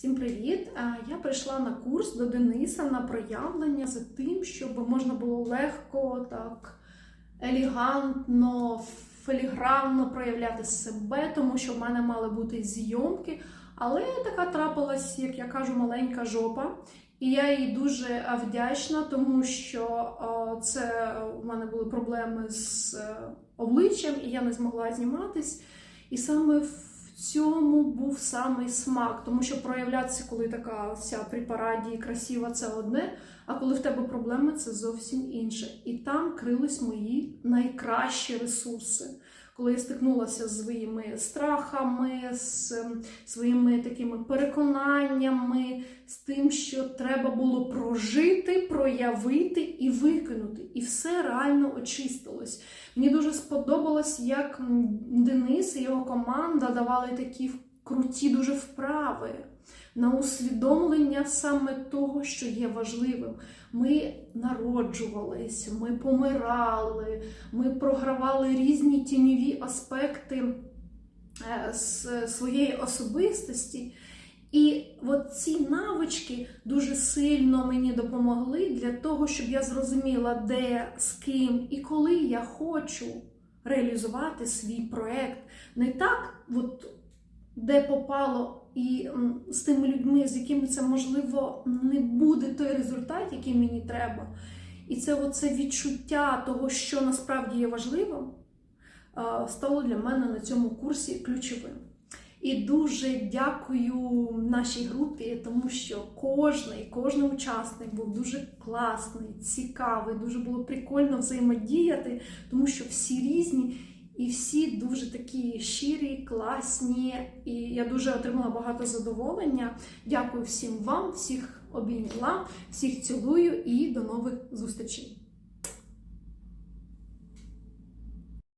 Всім привіт! Я прийшла на курс до Дениса на проявлення за тим, щоб можна було легко, так елегантно, філігранно проявляти себе, тому що в мене мали бути зйомки. Але така трапилась, як я кажу, маленька жопа. І я їй дуже е, вдячна, тому що е, це у мене були проблеми з е, обличчям, і я не змогла зніматись. І саме в цьому був самий смак, тому що проявлятися, коли така вся при параді красива, це одне, а коли в тебе проблеми, це зовсім інше. І там крились мої найкращі ресурси. Коли я стикнулася з своїми страхами, з ем, своїми такими переконаннями, з тим, що треба було прожити, проявити і викинути. І все реально очистилось. Мені дуже сподобалось, як Денис і його команда давали такі круті дуже вправи на усвідомлення саме того, що є важливим. Ми народжувались, ми помирали, ми програвали різні тіньові аспекти е, своєї особистості. І от ці навички дуже сильно мені допомогли для того, щоб я зрозуміла, де, з ким і коли я хочу реалізувати свій проект. Не так, от, де попало, і з тими людьми, з якими це можливо не буде той результат, який мені треба. І це оце відчуття того, що насправді є важливим, стало для мене на цьому курсі ключовим. І дуже дякую нашій групі, тому що кожний, кожен учасник був дуже класний, цікавий, дуже було прикольно взаємодіяти, тому що всі різні і всі дуже такі щирі, класні. І я дуже отримала багато задоволення. Дякую всім вам, всіх обійняла, всіх цілую і до нових зустрічей.